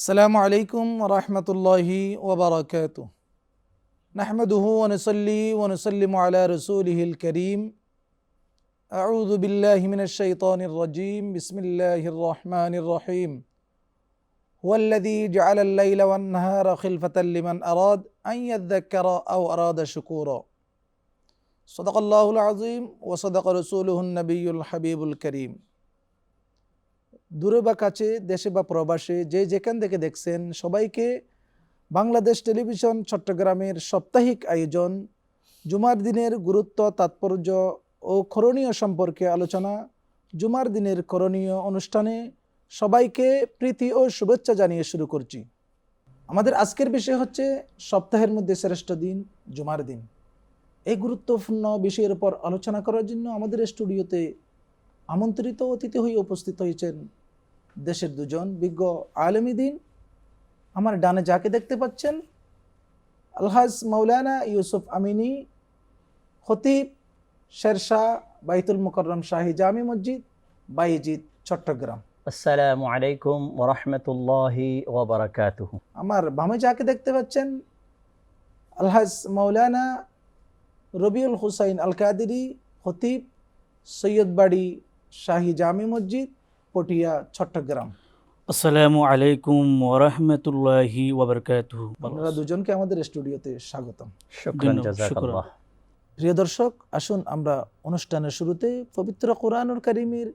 السلام عليكم ورحمة الله وبركاته. نحمده ونصلي ونسلم على رسوله الكريم. أعوذ بالله من الشيطان الرجيم. بسم الله الرحمن الرحيم. هو الذي جعل الليل والنهار خلفة لمن أراد أن يذكر أو أراد شكورا. صدق الله العظيم وصدق رسوله النبي الحبيب الكريم. দূরে বা কাছে, দেশে বা প্রবাসে, যে যেখান থেকে দেখছেন, সবাইকে বাংলাদেশ টেলিভিশন চট্টগ্রামের সাপ্তাহিক আয়োজন, জুমার দিনের গুরুত্ব, তাৎপর্য ও করণীয় সম্পর্কে আলোচনা, জুমার দিনের করণীয় অনুষ্ঠানে সবাইকে প্রীতি ও শুভেচ্ছা জানিয়ে শুরু করছি। আমাদের আজকের বিষয় হচ্ছে সপ্তাহের মধ্যে শ্রেষ্ঠ দিন, জুমার দিন। এই গুরুত্বপূর্ণ বিষয়ের উপর আলোচনা করার জন্য আমাদের স্টুডিওতে আমন্ত্রিত অতিথি হয়ে উপস্থিত হয়েছেন দেশের দুজন বিজ্ঞ আলমী দিন। আমার ডানে যাকে দেখতে পাচ্ছেন আলহাজ মৌলানা ইউসুফ আমিনী খতিব শেরশাহ বাইতুল মুকররম শাহী জামি মসজিদ বাইজিদ চট্টগ্রাম। আসসালামু আলাইকুম ওরহমতুল্লাহি ওবরাকাতুহু আমার বামে যাকে দেখতে পাচ্ছেন আলহাজ মৌলানা রবিউল হুসাইন আল কাদিরি খতিব সৈয়দবাড়ি শাহী জামি মসজিদ পটিয়া চট্টগ্রাম আসসালামু আলাইকুম ওরহমতুল্লাহি ওবরকাতুহু আপনারা দুজনকে আমাদের স্টুডিওতে স্বাগতম শুকরান ধন্যবাদ, জাযাকাল্লাহ প্রিয় দর্শক আসুন আমরা অনুষ্ঠানের শুরুতে পবিত্র কোরআনুল কারিমের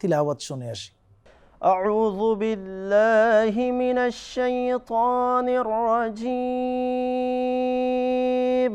তিলাওয়াত শুনে আসি أعوذ بالله من الشيطان الرجيم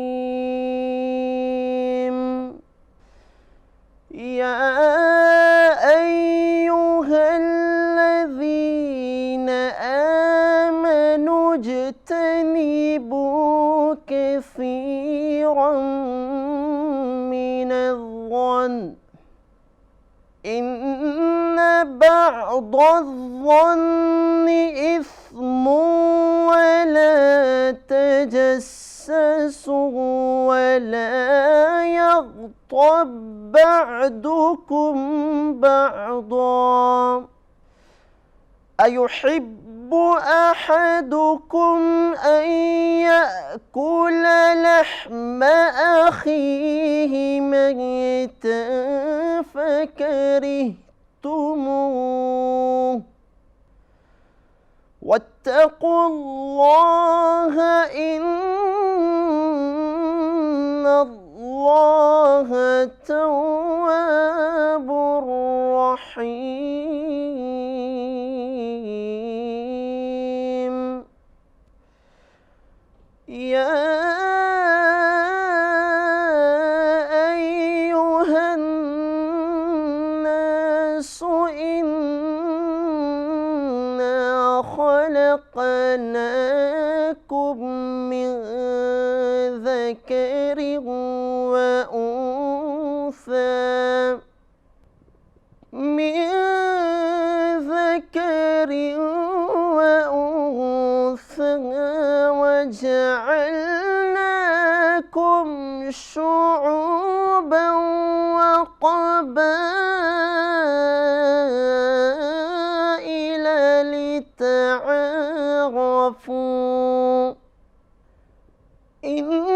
أيحب أحدكم أن يأكل لحم أخيه ميتا فكرهتموه. واتقوا الله إن الله تواب رحيم. شعوبا وقبائل لتعارفوا. إن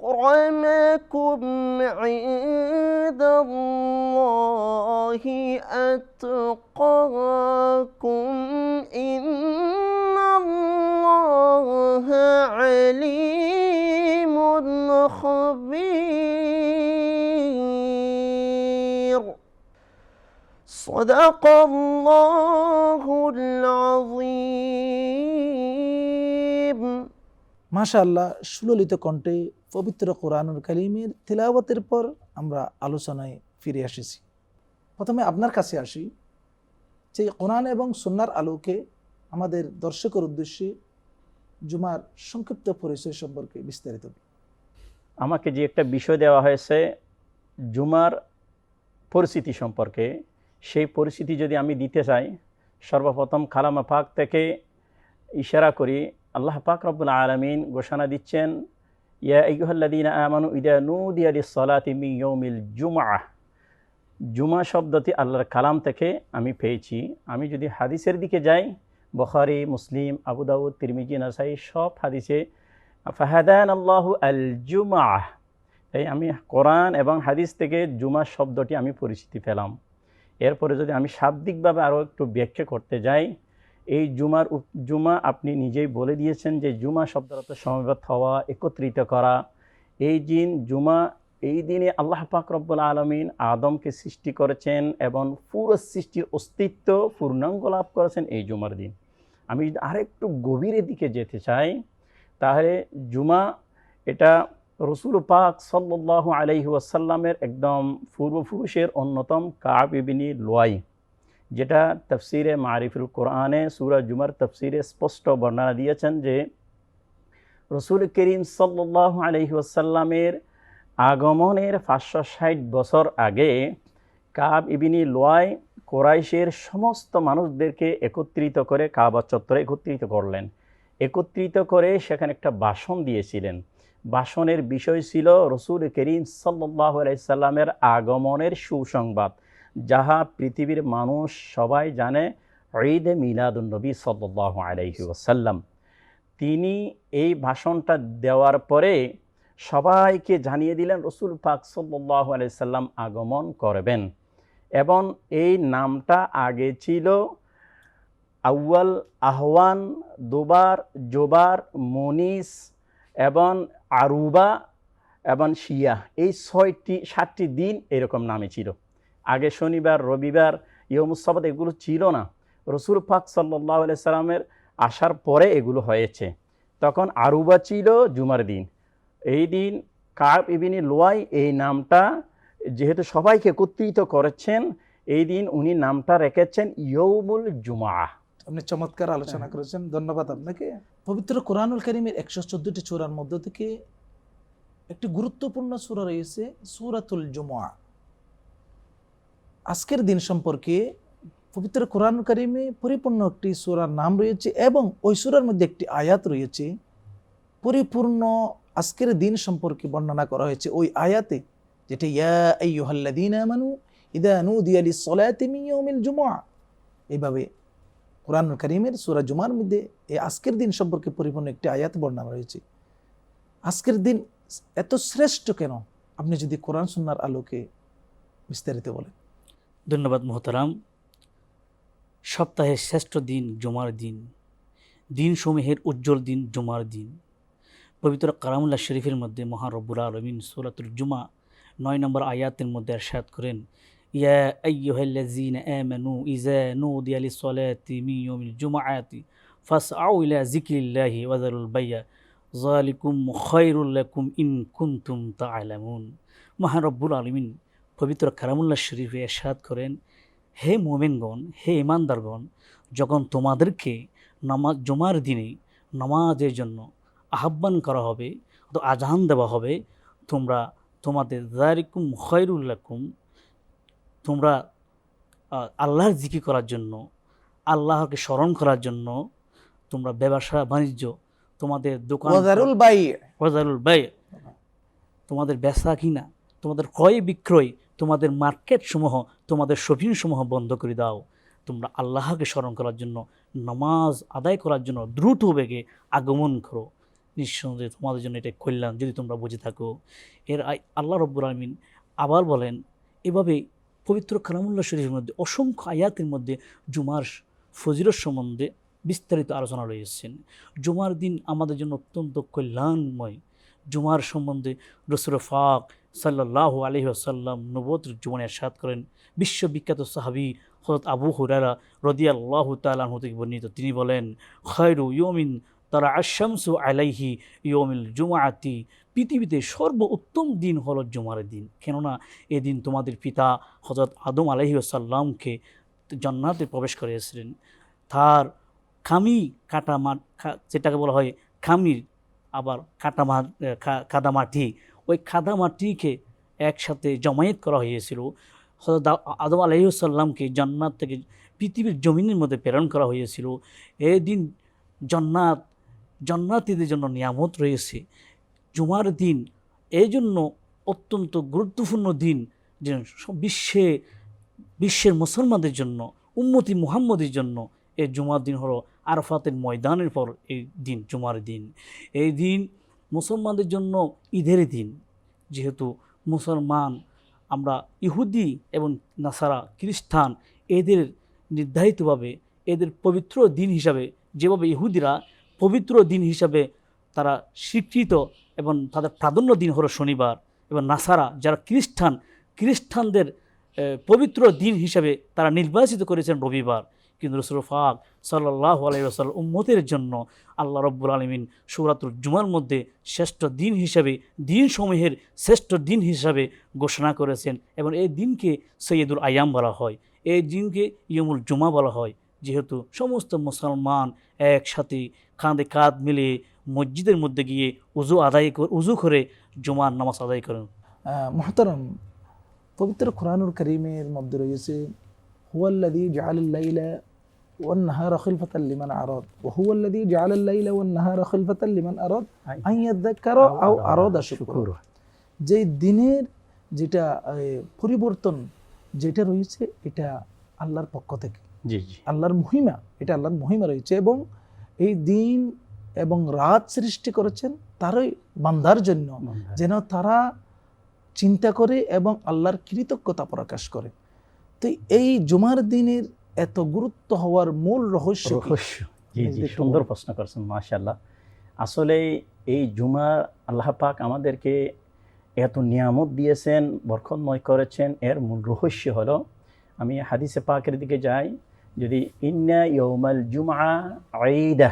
أكرمكم عند الله أتقاكم. إن الله عليم خبير صدق الله العظيم মাশাআল্লাহ সুললিত কণ্ঠে পবিত্র কোরআনুল কালিমের তিলাওয়াতের পর আমরা আলোচনায় ফিরে এসেছি প্রথমে আপনার কাছে আসি যে কোরআন এবং সুন্নার আলোকে আমাদের দর্শকের উদ্দেশ্যে জুমার সংক্ষিপ্ত পরিচয় সম্পর্কে বিস্তারিত। আমাকে যে একটা বিষয় দেওয়া হয়েছে, জুমার পরিস্থিতি সম্পর্কে, সেই পরিস্থিতি যদি আমি দিতে চাই, সর্বপ্রথম খালামা পাক থেকে ইশারা করি, আল্লাহ পাক রব্বুল আলমিন ঘোষণা দিচ্ছেন, ইয়া আইয়ুহাল্লাযীনা আমানু ইদা নুদিয়া লিস-সালাতি মিন ইয়াউমিল জুমআহ জুমা শব্দটি আল্লাহর কালাম থেকে আমি পেয়েছি। আমি যদি হাদিসের দিকে যাই বখারি, মুসলিম, আবু দাউদ, তিরমিজি, নাসাই, সব হাদিসে ফাহাদান আল্লাহ আল জুমা এই আমি কোরআন এবং হাদিস থেকে জুমা শব্দটি আমি পরিচিতি পেলাম। এরপরে যদি আমি শাব্দিকভাবে আরও একটু ব্যাখ্যা করতে যাই, এই জুমার জুমা আপনি নিজেই বলে দিয়েছেন যে জুমা শব্দের অর্থ সমবেত হওয়া, একত্রিত করা। এই দিন জুমা এই দিনে আল্লাহ পাক রব্বুল আলমিন আদমকে সৃষ্টি করেছেন এবং পুরো সৃষ্টির অস্তিত্ব পূর্ণাঙ্গ লাভ করেছেন এই জুমার দিন। আমি যদি আরেকটু গভীরের দিকে যেতে চাই, তাহলে জুমা এটা রসুল পাক সাল্লাহ আলাইহি ওয়াসাল্লামের একদম পূর্বপুরুষের অন্যতম কাব ইবিনি লোয়াই, যেটা তফসিরে মারিফুল কোরআনে সুরা জুমার তফসিরে স্পষ্ট বর্ণনা দিয়েছেন যে রসুল করিম সাল্লাহ আলহি ওয়াসাল্লামের আগমনের পাঁচশো ষাট বছর আগে কাব ইবিনী লোয়াই কোরাইশের সমস্ত মানুষদেরকে একত্রিত করে কাবা চত্বরে একত্রিত করলেন। একত্রিত করে সেখানে একটা ভাষণ দিয়েছিলেন। ভাষণের বিষয় ছিল রসুল করিম সাল্লাহ আলাইসাল্লামের আগমনের সুসংবাদ, যাহা পৃথিবীর মানুষ সবাই জানে ঈদ মিলাদুলনবী সাল্লাহ আলাইহি ওসাল্লাম তিনি এই ভাষণটা দেওয়ার পরে সবাইকে জানিয়ে দিলেন, রসুল পাক সাল্লাহ আলাইসাল্লাম আগমন করবেন। এবং এই নামটা আগে ছিল আউয়াল আহওয়ান, দুবার, জোবার মনিস এবং আরুবা এবং শিয়া। এই ছয়টি, সাতটি দিন এরকম নামে ছিল। আগে শনিবার, রবিবার ইয়মুসবাদ এগুলো ছিল না। রসুল পাক সাল্লাহ সাল্লামের আসার পরে এগুলো হয়েছে। তখন আরুবা ছিল জুমার দিন। এই দিন কাব ইবিনি লোয়াই এই নামটা যেহেতু সবাইকে একত্রিত করেছেন এই দিন উনি নামটা রেখেছেন ইয়ৌমুল জুমা আপনি চমৎকার আলোচনা করেছেন ধন্যবাদ আপনাকে। পবিত্র কোরআনুল করিমের একশো চোদ্দটি চূড়ার মধ্য থেকে একটি গুরুত্বপূর্ণ সূরা রয়েছে সুরাতুল জুমা আজকের দিন সম্পর্কে পবিত্র কোরআন করিমে পরিপূর্ণ একটি সূরার নাম রয়েছে এবং ওই সুরার মধ্যে একটি আয়াত রয়েছে। পরিপূর্ণ আজকের দিন সম্পর্কে বর্ণনা করা হয়েছে। ওই আয়াতে যেটা, ইয়া আইয়ুহাল্লাযীনা আমানু, ইদা নুদিয়া লিস-সালাতি মিন ইয়াউমিল জুমআ। এইভাবে কোরআন করিমের সুরা জুমার মধ্যে এই আজকের দিন সম্পর্কে পরিপূর্ণ একটি আয়াত বর্ণনা রয়েছে। আজকের দিন এত শ্রেষ্ঠ কেন? আপনি যদি কোরআন সুন্নার আলোকে বিস্তারিত বলেন। ধন্যবাদ মোহতারাম। সপ্তাহের শ্রেষ্ঠ দিন জুমার দিন দিন সমূহের উজ্জ্বল দিন জুমার দিন। পবিত্র কালামুল্লাহ শরীফের মধ্যে মহারব্বুর আলমিন সুরাতুল জুমা নয় নম্বর আয়াতের মধ্যে আরশাদ করেন, ইয়া আইয়ুহাল্লাযীনা আমানু ইযা নুদিয়া লিস-সালাতি মিন ইয়াউমিল জুমআতি ফাসআউ ইলা যিকরিল্লাহি ওয়া যারুল বাইয়া, যালিকুম খায়রুল লাকুম ইন কুনতুম তা'লামুন মহারব্বুল আলমিন, পবিত্র কালামুল্লাহ শরীফে এরশাদ করেন, হে মোমেনগণ, হে ইমানদারগণ যখন তোমাদেরকে নামাজ, জুমার দিনে নামাজের জন্য আহ্বান করা হবে তো আজান দেওয়া হবে, তোমরা তোমাদের জারিকুম খয়রুল্লাকুম তোমরা আল্লাহর জিকি করার জন্য আল্লাহকে স্মরণ করার জন্য তোমরা ব্যবসা বাণিজ্য তোমাদের দোকান ওয়াজারুল বাই তোমাদের বেচা কিনা তোমাদের ক্রয় বিক্রয় তোমাদের মার্কেট সমূহ তোমাদের শপিং সমূহ বন্ধ করে দাও। তোমরা আল্লাহকে স্মরণ করার জন্য নামাজ আদায় করার জন্য দ্রুত বেগে আগমন করো। নিঃসন্দেহে তোমাদের জন্য এটা কল্যাণ, যদি তোমরা বুঝে থাকো। এর আল্লাহ রব্বুর আলমিন আবার বলেন, এভাবে পবিত্র কালামুল্লাহ শরীফের মধ্যে, অসংখ্য আয়াতের মধ্যে জুমার ফজিরত সম্বন্ধে বিস্তারিত আলোচনা রয়েছেন। জুমার দিন আমাদের জন্য অত্যন্ত কল্যাণময়। জুমার সম্বন্ধে রসুল ফাক সাল্লাহ আলহি আসাল্লাম নবত জীবনে সাত করেন। বিশ্ববিখ্যাত সাহাবি হজরত আবু হুরারা রদিয়াল্লাহ তালাহ থেকে বর্ণিত। তিনি বলেন, খয়রু ইয়মিন তারা আশামসু আলাইহি ইয়মিল জুমাআতি, পৃথিবীতে সর্ব উত্তম দিন হল জুমার দিন। কেননা এদিন তোমাদের পিতা হজরত আদম আলহি আসাল্লামকে জান্নাতে প্রবেশ করিয়েছিলেন। তার খামি কাটা যেটাকে বলা হয় খামির, আবার কাটা কাদা মাটি, ওই কাদা মাটিকে একসাথে জমায়েত করা হয়েছিল। হজরত আদম আলহিসাল্লামকে জান্নাত থেকে পৃথিবীর জমিনের মধ্যে প্রেরণ করা হয়েছিল। এই দিন জান্নাত জান্নাতীদের জন্য নিয়ামত রয়েছে। জুমার দিন এই জন্য অত্যন্ত গুরুত্বপূর্ণ দিন যে বিশ্বে, বিশ্বের মুসলমানদের জন্য, উম্মতি মুহাম্মদের জন্য এই জুমার দিন হলো আরফাতের ময়দানের পর এই দিন, জুমার দিন। এই দিন মুসলমানদের জন্য ঈদের দিন। যেহেতু মুসলমান, আমরা ইহুদি এবং নাসারা খ্রিস্টান এদের নির্ধারিতভাবে, এদের পবিত্র দিন হিসাবে যেভাবে ইহুদিরা পবিত্র দিন হিসাবে তারা স্বীকৃত এবং তাদের প্রাধান্য দিন হলো শনিবার এবং নাসারা, যারা খ্রিস্টান, খ্রিস্টানদের পবিত্র দিন হিসাবে তারা নির্বাচিত করেছেন রবিবার। কিন্তু রসুল ফাক সাল্লাহ আলাইসাল উম্মতের জন্য আল্লাহ রব্বুল আলমিন সৌরাতুর জুমার মধ্যে শ্রেষ্ঠ দিন হিসাবে দিন সমূহের শ্রেষ্ঠ দিন হিসাবে ঘোষণা করেছেন এবং এই দিনকে সৈয়দুল আয়াম বলা হয়। এই দিনকে ইয়মুল জুমা বলা হয়। যেহেতু সমস্ত মুসলমান একসাথে কাঁধে কাঁধ মিলিয়ে মসজিদের মধ্যে গিয়ে উজু আদায় করে, উজু করে জুমার নামাজ আদায় করেন। মহতারাম, পবিত্র কোরআনুল করিমের মধ্যে রয়েছে হুয়াল্লাদি ওয়ান নাহারা খিলফাতাল লিমান আরাদ ওয়া হুয়াল্লাদি জাআলাল্লাইলা ওয়ান নাহারা খিলফাতাল লিমান আরাদ আন ইয়াযাক্কারা আও আরাদা শুকুরা যে দিনের যেটা পরিবর্তন যেটা রয়েছে, এটা আল্লাহর পক্ষ থেকে। জি জি। আল্লাহর মহিমা এটা আল্লাহর মহিমা রয়েছে এবং এই দিন এবং রাত সৃষ্টি করেছেন তারই বান্দার জন্য যেন তারা চিন্তা করে এবং আল্লাহর কৃতজ্ঞতা প্রকাশ করে। তো এই জুমার দিনের এত গুরুত্ব হওয়ার মূল রহস্য রহস্য। জি জি সুন্দর প্রশ্ন করছেন মাশাল্লাহ আসলে এই জুমা আল্লাহ পাক আমাদেরকে এত নিয়ামত দিয়েছেন বরকতময় করেছেন এর মূল রহস্য হলো আমি হাদিসে পাকের দিকে যাই যদি ইন্না ইয়ৌমাল জুমা আইদা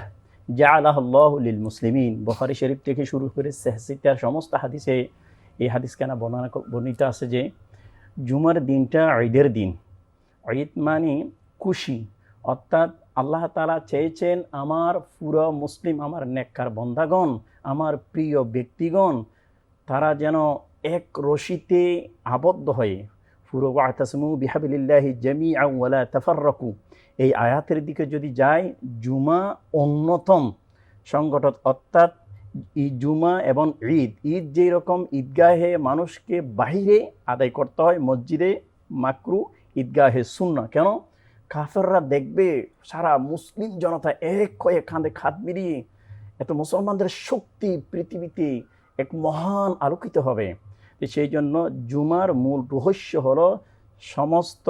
জাআলাহুল্লাহু লিল মুসলিমিন। বুখারী শরীফ থেকে শুরু করে সেহসিতার সমস্ত হাদিসে এই হাদিস কেনা বর্ণনা বর্ণিত আছে যে, জুমার দিনটা ঈদের দিন। ঈদ মানে খুশি। অর্থাৎ আল্লাহ তালা চেয়েছেন আমার পুরো মুসলিম, আমার নেককার বন্ধাগণ, আমার প্রিয় ব্যক্তিগণ, তারা যেন এক রশিতে আবদ্ধ হয়ে পুরো ওয়াতাসমু বিহাবিল্লাহি জামি আউলা তাফাররকু। এই আয়াতের দিকে যদি যায় জুমা অন্যতম সংগঠন, অর্থাৎ জুমা এবং ঈদ। ঈদ যেই রকম ঈদগাহে মানুষকে বাহিরে আদায় করতে হয়, মসজিদে মাকরু, ঈদগাহে সুন্না কেন? কাফেররা দেখবে সারা মুসলিম জনতা এক হয়ে কাঁধে খাত মিলিয়ে এত মুসলমানদের শক্তি পৃথিবীতে এক মহান আলোকিত হবে। সেই জন্য জুমার মূল রহস্য হলো সমস্ত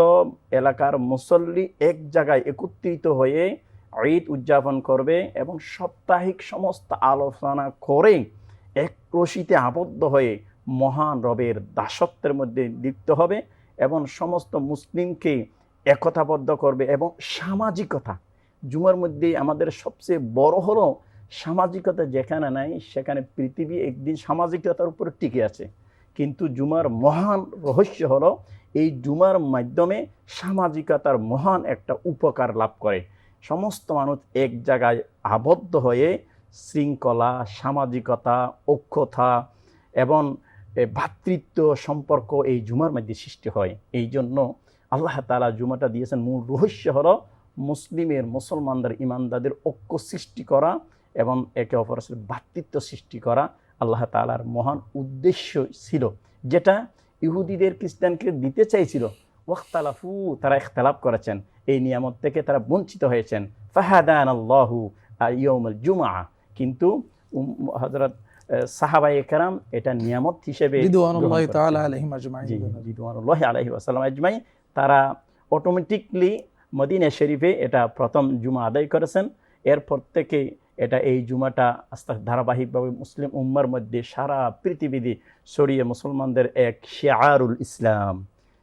এলাকার মুসল্লি এক জায়গায় একত্রিত হয়ে ঈদ উদযাপন করবে এবং সাপ্তাহিক সমস্ত আলোচনা করে এক রশিতে আবদ্ধ হয়ে মহান রবের দাসত্বের মধ্যে লিপ্ত হবে এবং সমস্ত মুসলিমকে একতাবদ্ধ করবে এবং সামাজিকতা, জুমার মধ্যে আমাদের সবচেয়ে বড় হলো সামাজিকতা যেখানে নাই, সেখানে পৃথিবী একদিন সামাজিকতার উপর টিকে আছে। কিন্তু জুমার মহান রহস্য হলো এই জুমার মাধ্যমে সামাজিকতার মহান একটা উপকার লাভ করে। সমস্ত মানুষ এক জায়গায় আবদ্ধ হয়ে শৃঙ্খলা সামাজিকতা ঐক্যতা এবং এ, ভ্রাতৃত্ব সম্পর্ক এই জুমার মধ্যে সৃষ্টি হয়। এই জন্য আল্লাহ তালা জুমাটা দিয়েছেন মূল রহস্য হলো মুসলিমের মুসলমানদের ইমানদাদের ঐক্য সৃষ্টি করা এবং একে অপরের সাথে ভ্রাতৃত্ব সৃষ্টি করা। আল্লাহ তালার মহান উদ্দেশ্য ছিল যেটা ইহুদিদের খ্রিস্টানকে দিতে চাইছিল। ওয়াক্তালাফু তারা ইখতালাফ করেছেন। এই নিয়ামত থেকে তারা বঞ্চিত হয়েছেন। ফাহাদান আল্লাহু ইয়মুল জুমা কিন্তু হজরত সাহাবাই একরাম এটা নিয়ামত হিসেবে আলাইহি ওয়াসাল্লাম আজমাই তারা অটোমেটিকলি মদিনা শরীফে এটা প্রথম জুমা আদায় করেছেন। এরপর থেকে এটা এই জুমাটা আস্তে আস্তে ধারাবাহিকভাবে মুসলিম উম্মার মধ্যে সারা পৃথিবীতে ছড়িয়ে মুসলমানদের এক শেয়ারুল ইসলাম।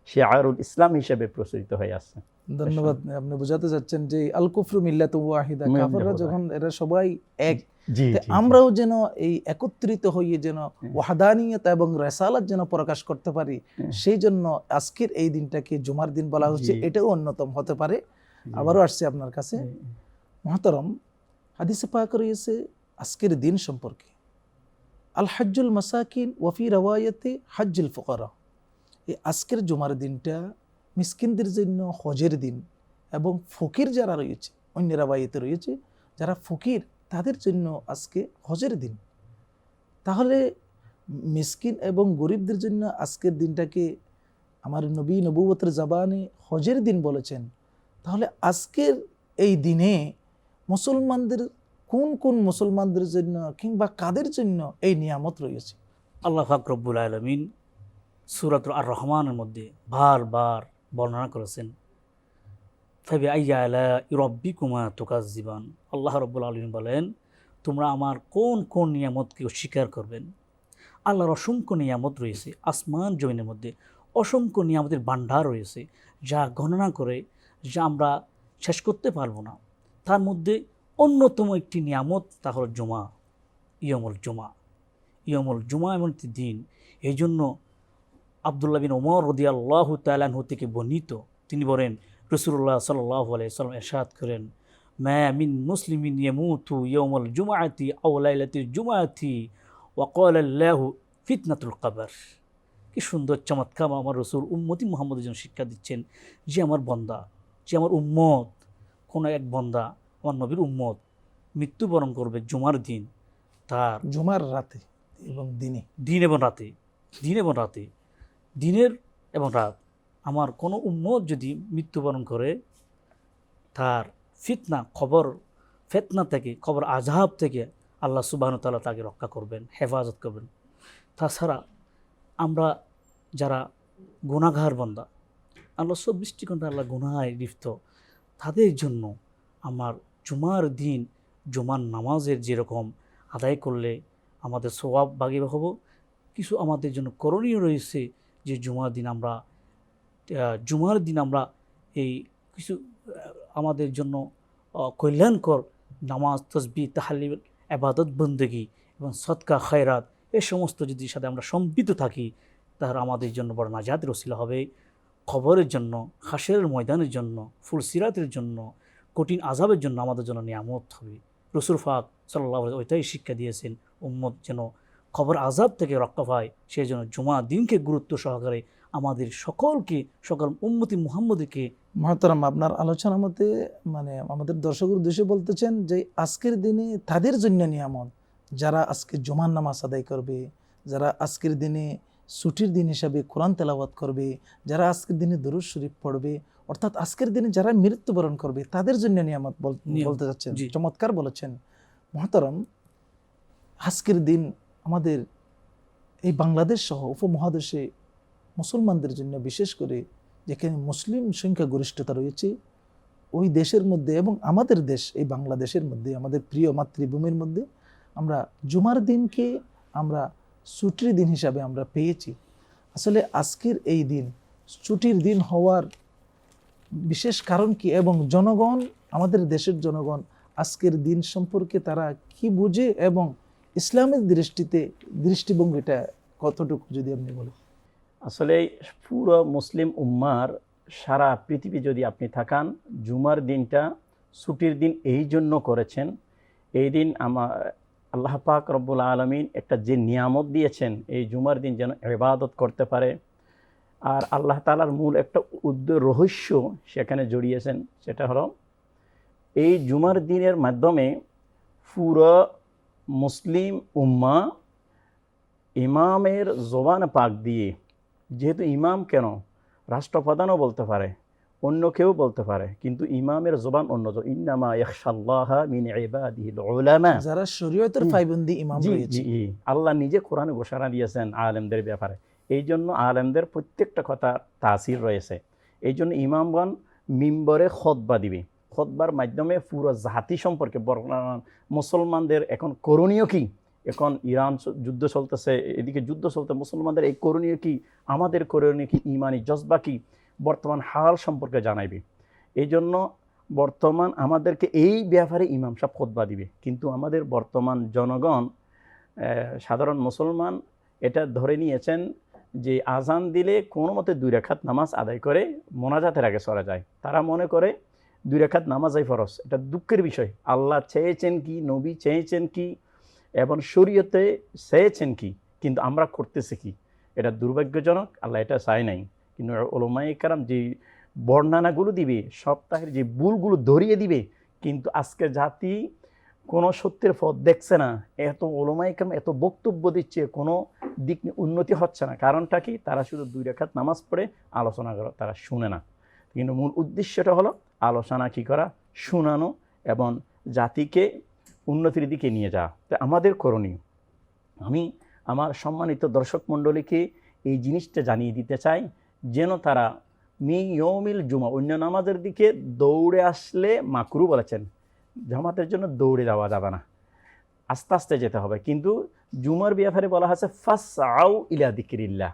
শেয়ারুল ইসলাম হিসেবে প্রচলিত হয়ে আসছে ধন্যবাদ আপনি বোঝাতে চাচ্ছেন যে আল কুফরু মিল্লাতু ওয়াহিদা কাফেররা যখন এরা সবাই এক। আমরাও যেন এই একত্রিত হয়ে যেন ওয়াহাদানিয়ত এবং রেসালাত যেন প্রকাশ করতে পারি হ্যাঁ। সেই জন্য আজকের এই দিনটাকে জুমার দিন বলা হচ্ছে এটাও অন্যতম হতে পারে। আবারও আসছে আপনার কাছে। মহতরম হাদিসে পাক রয়েছে, আজকের দিন সম্পর্কে। আল হাজ্জুল মাসাকিন ওয়াফি রওয়ায়তে হাজ্জুল ফকরা। এই আজকের জুমার দিনটা মিসকিনদের জন্য হজের দিন এবং ফকির যারা রয়েছে, অন্য রাবাইতে রয়েছে, যারা ফকির, তাদের জন্য আজকে হজের দিন। তাহলে মিসকিন এবং গরিবদের জন্য আজকের দিনটাকে আমার নবী নবুবতের জাবানে হজের দিন বলেছেন। তাহলে আজকের এই দিনে মুসলমানদের কোন কোন মুসলমানদের জন্য কিংবা কাদের জন্য এই নিয়ামত রয়েছে? আল্লাহ ফাকরবুল আলমিন সুরাত আর রহমানের মধ্যে বারবার বর্ণনা করেছেন ফাইবে আইয়া আলা ইরব্বি কুমা তোকাজ জীবন আল্লাহ রব্বুল আলমিন বলেন, তোমরা আমার কোন কোন নিয়ামতকে অস্বীকার করবেন? আল্লাহর অসংখ্য নিয়ামত রয়েছে, আসমান জমিনের মধ্যে অসংখ্য নিয়ামতের ভাণ্ডার রয়েছে, যা গণনা করে যা আমরা শেষ করতে পারব না। তার মধ্যে অন্যতম একটি নিয়ামত তা হলো জমা, ইয়মুল জমা। ইয়মুল জুমা এমন একটি দিন, এই জন্য আবদুল্লাহ বিন ওমর রদিয়াল্লাহ তালানহু থেকে বর্ণিত। তিনি বলেন রসুল্লাহ সাল্লাহ আলাইসাল্লাম এরশাদ করেন মিন মুসলিমিন ইয়ামুতু ইয়মুল জুমাআতি আও লাইলাতিল জুমাআতি ওয়াকাল আল্লাহু ফিতনাতুল কবর। কি সুন্দর, চমৎকার, আমার রসুল উম্মতি মুহাম্মদের জন্য শিক্ষা দিচ্ছেন যে আমার বন্দা, যে আমার উম্মত কোনো এক বন্দা আমার নবীর উম্মত মৃত্যুবরণ করবে জুমার দিন তার জুমার রাতে এবং দিনে। দিন এবং রাতে দিন এবং রাতে দিনের এবং রাত। আমার কোনো উম্মত যদি মৃত্যুবরণ করে তার ফিতনা খবর ফেতনা থেকে খবর আজাব থেকে আল্লাহ সুবাহন তাল্লাহ তাকে রক্ষা করবেন হেফাজত করবেন। তাছাড়া আমরা যারা গুণাগার বন্দা আল্লাহ চব্বিশটি ঘণ্টা আল্লাহ গুনায় লিপ্ত। তাদের জন্য আমার জুমার দিন, জুমার নামাজের যেরকম আদায় করলে আমাদের স্বভাব বাগি হব। কিছু আমাদের জন্য করণীয় রয়েছে যে জুমার দিন আমরা জুমার দিন আমরা এই কিছু আমাদের জন্য কল্যাণকর নামাজ তসবি তাহালি আবাদত বন্দেগি এবং সৎকা খায়রাত এ সমস্ত যদি সাথে আমরা সম্পৃক্ত থাকি, তাহলে আমাদের জন্য বড় নাজাতের রসিলা হবে। খবরের জন্য হাসের ময়দানের জন্য, ফুলসিরাতের জন্য, কঠিন আজাবের জন্য আমাদের জন্য নিয়ামত হবে। রসুল ফাক সাল্লাহ ওইটাই শিক্ষা দিয়েছেন, উম্মত যেন খবর আজাব থেকে রক্ষা পায় সেই জন্য জুমা দিনকে গুরুত্ব সহকারে আমাদের সকলকে, সকল উম্মতি মুহাম্মদকে মহতরম, আপনার আলোচনার মধ্যে মানে আমাদের দর্শকের উদ্দেশ্যে বলতেছেন যে আজকের দিনে তাদের জন্য নিয়ামত, যারা আজকে জুমার নামাজ আদায় করবে, যারা আজকের দিনে ছুটির দিন হিসাবে কোরআন তেলাওয়াত করবে যারা আজকের দিনে দরুদ শরীফ পড়বে অর্থাৎ আজকের দিনে যারা মৃত্যুবরণ করবে তাদের জন্য নিয়ামত বলতে যাচ্ছেন চমৎকার বলেছেন। মহতরম আজকের দিন আমাদের এই বাংলাদেশ সহ উপমহাদেশে মুসলমানদের জন্য বিশেষ করে যেখানে মুসলিম সংখ্যা গরিষ্ঠতা রয়েছে ওই দেশের মধ্যে এবং আমাদের দেশ এই বাংলাদেশের মধ্যে আমাদের প্রিয় মাতৃভূমির মধ্যে আমরা জুমার দিনকে আমরা ছুটির দিন হিসাবে আমরা পেয়েছি। আসলে আজকের এই দিন ছুটির দিন হওয়ার বিশেষ কারণ কি এবং জনগণ, আমাদের দেশের জনগণ আজকের দিন সম্পর্কে তারা কি বুঝে এবং ইসলামের দৃষ্টিতে, দৃষ্টিভঙ্গিটা কতটুকু যদি আপনি বলেন? আসলে পুরো মুসলিম উম্মার সারা পৃথিবী যদি আপনি থাকান, জুমার দিনটা ছুটির দিন এই জন্য করেছেন। এই দিন আমার আল্লাহ পাক রব্বুল আলমিন একটা যে নিয়ামত দিয়েছেন, এই জুমার দিন যেন ইবাদত করতে পারে। আর আল্লাহ তালার মূল একটা উদ্য রহস্য সেখানে জড়িয়েছেন, সেটা হলো এই জুমার দিনের মাধ্যমে পুরো মুসলিম উম্মা ইমামের জবান পাক দিয়ে, যেহেতু ইমাম কেন? রাষ্ট্রপ্রধানও বলতে পারে। অন্য কেউ বলতে পারে কিন্তু ইমামের জবান অন্য ইন্নামা ইয়াখশাল্লাহ মিন ইবাদিহিল উলামা। যারা শরীয়তের। ফাইবন্দি ইমাম রয়েছে। আল্লাহ নিজে কোরআনে ঘোষণা দিয়েছেন আলেমদের ব্যাপারে। এই জন্য আলেমদের প্রত্যেকটা কথা তাসির রয়েছে। এই জন্য ইমামগণ মিম্বরে খতবা দিবে। খতবার মাধ্যমে পুরো জাতি সম্পর্কে বর্ণনা মুসলমানদের এখন করণীয় কি? এখন ইরান যুদ্ধ চলতেছে এদিকে যুদ্ধ চলতে মুসলমানদের এই করণীয় কি? আমাদের করণীয় কি? ইমানি জজবা কি? বর্তমান হাল সম্পর্কে জানাইবে। এই জন্য বর্তমান আমাদেরকে এই ব্যাপারে ইমাম সাহেব খোদবা দিবে। কিন্তু আমাদের বর্তমান জনগণ সাধারণ মুসলমান এটা ধরে নিয়েছেন যে আজান দিলে কোনো মতে দুই রেখাত নামাজ আদায় করে মোনাজাতের আগে সরা যায়। তারা মনে করে দুই রেখাত নামাজাই ফরজ। এটা দুঃখের বিষয়। আল্লাহ চেয়েছেন কি, নবী চেয়েছেন কি, এবং শরীয়তে চেয়েছেন কি, কিন্তু আমরা করতেছি কি? এটা দুর্ভাগ্যজনক। আল্লাহ এটা চায় নাই। কিন্তু ওলমাই কারাম যে বর্ণনাগুলো দিবে, সপ্তাহের যে ভুলগুলো ধরিয়ে দিবে, কিন্তু আজকে জাতি কোনো সত্যের পথ দেখছে না। এত ওলমাইকাম এত বক্তব্য দিচ্ছে, কোনো দিক উন্নতি হচ্ছে না। কারণটা কি? তারা শুধু দুই রেখাত নামাজ পড়ে আলোচনা করা, তারা শুনে না। কিন্তু মূল উদ্দেশ্যটা হলো আলোচনা কি করা? শোনানো এবং জাতিকে উন্নতির দিকে নিয়ে যাওয়া। তো আমাদের করণীয়, আমি আমার সম্মানিত দর্শক মণ্ডলীকে এই জিনিসটা জানিয়ে দিতে চাই যেন তারা মি ইয়মিল জুমা, অন্য নামাজের দিকে দৌড়ে আসলে মাকরু বলেছেন। জামাতের জন্য দৌড়ে যাওয়া যাবে না। আস্তে আস্তে যেতে হবে। কিন্তু জুমার ব্যাপারে বলা হয়েছে ফাস আউ ইলা দিকিরিল্লাহ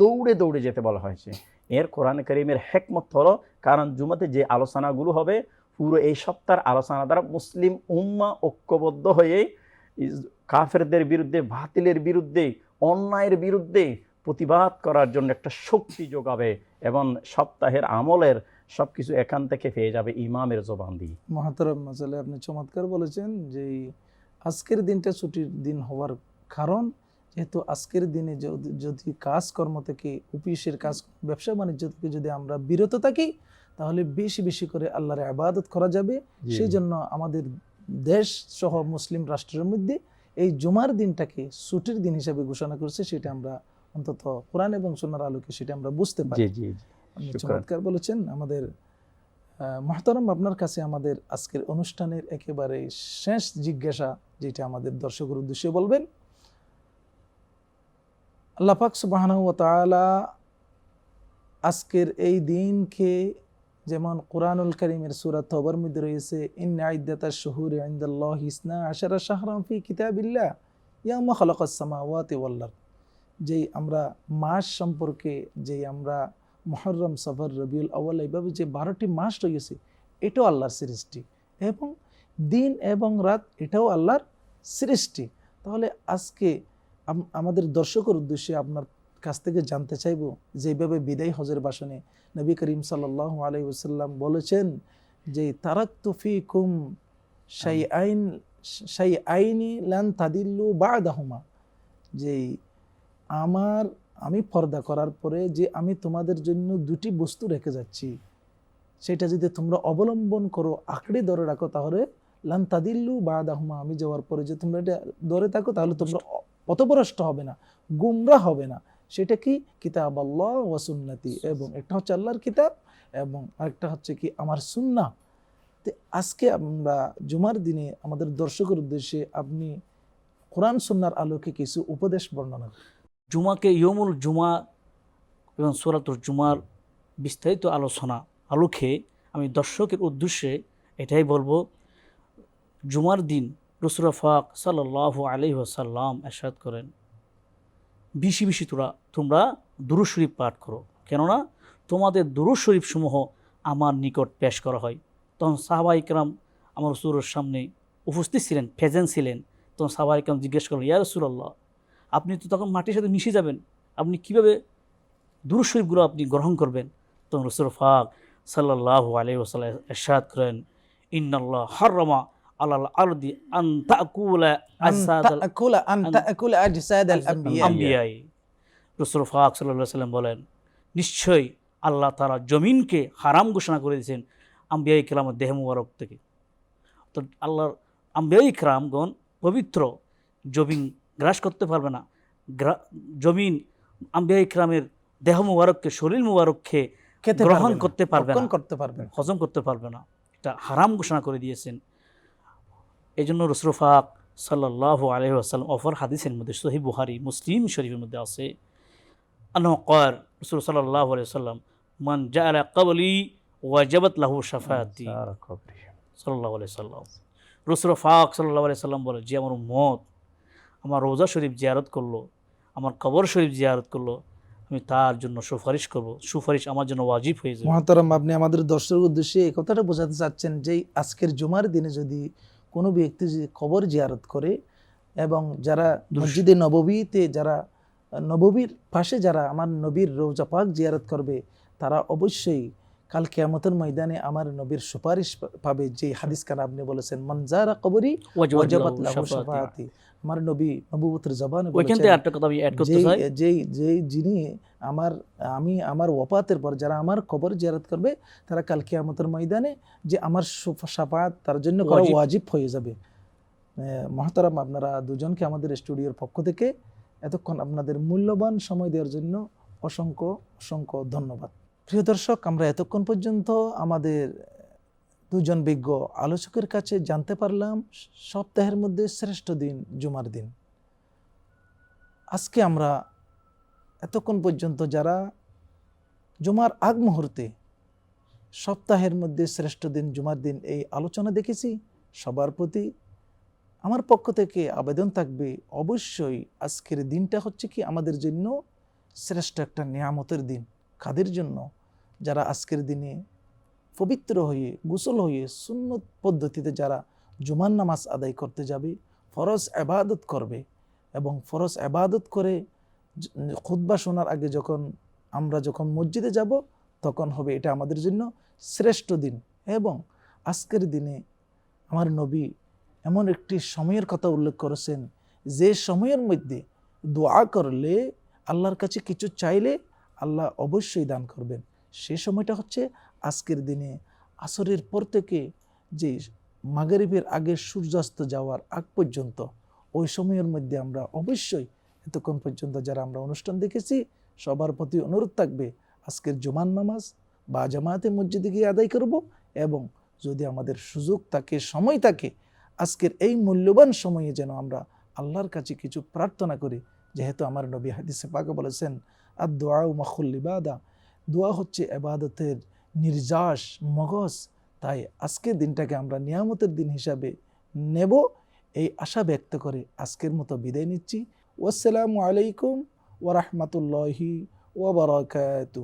দৌড়ে দৌড়ে যেতে বলা হয়েছে। এর কোরআন করিমের হেকমত হলো, কারণ জুমাতে যে আলোচনাগুলো হবে, পুরো এই সপ্তাহের আলোচনা দ্বারা মুসলিম উম্মা ঐক্যবদ্ধ হয়ে, কাফেরদের বিরুদ্ধে, বাতিলের বিরুদ্ধে, অন্যায়ের বিরুদ্ধে প্রতিবাদ করার জন্য একটা শক্তি যোগাবে এবং সপ্তাহের আমলের সব কিছু এখান থেকে পেয়ে যাবে ইমামের জবান দিয়ে। মহাতারাম আসলে আপনি চমৎকার বলেছেন যে আজকের দিনটা ছুটির দিন হওয়ার কারণ যেহেতু আজকের দিনে যদি কাজকর্ম থেকে অফিসের কাজ ব্যবসা বাণিজ্য থেকে যদি আমরা বিরত থাকি তাহলে বেশি বেশি করে আল্লাহর আবাদত করা যাবে। সেই জন্য আমাদের দেশ সহ মুসলিম রাষ্ট্রের মধ্যে এই জুমার দিনটাকে ছুটির দিন হিসাবে ঘোষণা করছে সেটা আমরা অন্তত কোরআন এবং সোনার আলোকে সেটা আমরা বুঝতে পারি। চমৎকার বলেছেন আমাদের মহতারাম আপনার কাছে আমাদের আজকের অনুষ্ঠানের একেবারে শেষ জিজ্ঞাসা যেটা আমাদের দর্শকের উদ্দেশ্যে বলবেন আল্লাহ পাক সুবহানাহু ওয়া তাআলা আজকের এই দিনকে যেমন কোরআনুল করিমের সূরা তওবার মধ্যে রয়েছে ইন্না ইদ্দাতাশ শুহুরি ইনদাল্লাহি ইসনা আশারা শাহরান ফি কিতাবিল্লাহ ইয়াউমা খালাকাস সামাওয়াতি ওয়াল আরদ। যেই আমরা মাস সম্পর্কে, যেই আমরা মহরম, সফর, রবিউল আউ্য়াল, এইভাবে যে বারোটি মাস রয়েছে, এটাও আল্লাহর সৃষ্টি। এবং দিন এবং রাত এটাও আল্লাহর সৃষ্টি। তাহলে আজকে আমাদের দর্শকের উদ্দেশ্যে আপনার কাছ থেকে জানতে চাইব যেভাবে বিদায় হজের বাসনে নবী করিম সাল্লাহ আলাই ওসাল্লাম বলেছেন যে তারাক তুফি কুম সাই আইন সাই আইনি লান তাদিল্লু বাদাহুমা। যেই আমার, আমি পর্দা করার পরে যে আমি তোমাদের জন্য দুটি বস্তু রেখে যাচ্ছি, সেটা যদি তোমরা অবলম্বন করো, আঁকড়ে ধরে রাখো, তাহলে লান তাদিল্লু বাদাহুমা, আমি যাওয়ার পরে যে তোমরা এটা ধরে থাকো, তাহলে তোমরা পথভ্রষ্ট হবে না, গুমরা হবে না। সেটা কি? কিতাব আল্লাহ ওয়াসুন্নাতি এবং একটা হচ্ছে আল্লাহর কিতাব, এবং আরেকটা হচ্ছে কি? আমার সুন্না। আজকে আমরা জুমার দিনে আমাদের দর্শকের উদ্দেশ্যে আপনি কোরআন সুন্নার আলোকে কিছু উপদেশ বর্ণনা। জুমাকে ইয়মুল জুমা এবং সুরাতুর জুমার বিস্তারিত আলোচনা, আলোকে আমি দর্শকের উদ্দেশ্যে এটাই বলব, জুমার দিন রসুরা ফাক সাল্লাহ আলি ওসাল্লাম এরশাদ করেন। বেশি বেশি তোরা, তোমরা দুরু শরীফ পাঠ করো। কেননা তোমাদের দুরু শরীফ সমূহ আমার নিকট পেশ করা হয়। তখন সাহাবা ইকরাম আমার রসুরের সামনে উপস্থিত ছিলেন ফেজেন ছিলেন। তখন সাহাবা ইকরাম জিজ্ঞেস করলেন, ইয়া রসুল্লাহ আপনি তো তখন মাটির সাথে মিশে যাবেন। আপনি কীভাবে দুরুশরীফগুলো আপনি গ্রহণ করবেন? তখন রসুল ফাক সাল্লাহ আলী এরশাদ করেন ইন্নাল্লাহ হর রমা আরদি আন সাল্লাম বলেন নিশ্চয়ই আল্লাহ তারা জমিনকে হারাম ঘোষণা করে দিয়েছেন আম্বিয়া ইকরামের দেহ মুবারক থেকে। তো আল্লাহর আম্বিয়া ইকরামগণ পবিত্র জমিন গ্রাস করতে পারবে না। জমিন আম্বিয়াই কেরামের দেহ মুবারককে শরীর মুবারককে গ্রহণ করতে পারবে না। করতে পারবে হজম করতে পারবে না। এটা হারাম ঘোষণা করে দিয়েছেন। এই জন্য রসরফাক সাল্লাহ আলহি আসাল্লাম অফর হাদিসের মধ্যে সহি বুহারি মুসলিম শরীফের মধ্যে আছে। আনকর রসুল সাল্লাহ আলিয়াল্লাম মান জালা কবলি ওয়াজাবাত লাহু খবরি। সাল্লাহ আলি সাল্লাম রসুল ফাক সাল্লাহ আলি সাল্লাম বলে যে আমার মত আমার রোজা শরীফ জিয়ারত করল আমার কবর শরীফ জিয়ারত করল আমি তার জন্য সুপারিশ করব। সুপারিশ আমার জন্য ওয়াজিব হয়ে যাবে। মহাতারাম আপনি আমাদের দর্শকের উদ্দেশ্যে এই কথাটা বোঝাতে চাচ্ছেন যে আজকের জুমার দিনে যদি কোনো ব্যক্তি যদি কবর জিয়ারত করে এবং যারা মসজিদে নববীতে যারা নববীর পাশে যারা আমার নবীর রোজা পাক জিয়ারত করবে তারা অবশ্যই কাল কেয়ামতের ময়দানে আমার নবীর সুপারিশ পাবে। যে হাদিস খান আপনি বলেছেন মনজারা কবরি ওয়াজাবাত ওয়াজাবাত লাহু লাহু শাফাআতি। আমার নবী নবুয়তের জবানে ওইখান থেকে একটা কথা আমি অ্যাড করতে চাই। যেই যেই যিনি আমার আমি আমার ওপাতের পর যারা আমার কবর জিয়ারত করবে তারা কাল কিয়ামতের ময়দানে যে আমার সুফ- শাফাত তার জন্য করা ওয়াজিব। ওয়াজিব হয়ে যাবে। মহতারাম আপনারা দুজনকে আমাদের স্টুডিওর পক্ষ থেকে এতক্ষণ আপনাদের মূল্যবান সময় দেওয়ার জন্য অসংখ্য অসংখ্য ধন্যবাদ। প্রিয় দর্শক আমরা এতক্ষণ পর্যন্ত আমাদের দুজন বিজ্ঞ আলোচকের কাছে জানতে পারলাম সপ্তাহের মধ্যে শ্রেষ্ঠ দিন জুমার দিন। আজকে আমরা এতক্ষণ পর্যন্ত যারা জুমার আগ মুহূর্তে সপ্তাহের মধ্যে শ্রেষ্ঠ দিন জুমার দিন এই আলোচনা দেখেছি, সবার প্রতি আমার পক্ষ থেকে আবেদন থাকবে, অবশ্যই আজকের দিনটা হচ্ছে কি আমাদের জন্য শ্রেষ্ঠ একটা নিয়ামতের দিন, কাদের জন্য? যারা আজকের দিনে পবিত্র হয়ে, গোসল হয়ে সুন্নত পদ্ধতিতে যারা জুমান নামাজ আদায় করতে যাবে, ফরজ আবাদত করবে এবং ফরজ আবাদত করে খুদ্া শোনার আগে যখন আমরা যখন মসজিদে যাব, তখন হবে এটা আমাদের জন্য শ্রেষ্ঠ দিন এবং আজকের দিনে আমার নবী এমন একটি সময়ের কথা উল্লেখ করেছেন, যে সময়ের মধ্যে দোয়া করলে আল্লাহর কাছে কিছু চাইলে আল্লাহ অবশ্যই দান করবেন। সে সময়টা হচ্ছে আজকের দিনে আসরের পর থেকে যে মাগরিবের আগে সূর্যাস্ত যাওয়ার আগ পর্যন্ত, ওই সময়ের মধ্যে আমরা অবশ্যই এতক্ষণ পর্যন্ত যারা আমরা অনুষ্ঠান দেখেছি, সবার প্রতি অনুরোধ থাকবে, আজকের জুমান নামাজ বা জামায়াতে মসজিদে গিয়ে আদায় করব এবং যদি আমাদের সুযোগ থাকে, সময় থাকে, আজকের এই মূল্যবান সময়ে যেন আমরা আল্লাহর কাছে কিছু প্রার্থনা করি। যেহেতু আমার নবী হাদিসে পাকে বলেছেন আর দোয়া মাখুল্লিবাদা দোয়া হচ্ছে এবাদতের নির্যাস, মগজ। তাই আজকের দিনটাকে আমরা নিয়ামতের দিন হিসাবে নেব। এই আশা ব্যক্ত করে আজকের মতো বিদায় নিচ্ছি। ওসালামু আলাইকুম ওরহমতুল্লাহি ওবরাকাতু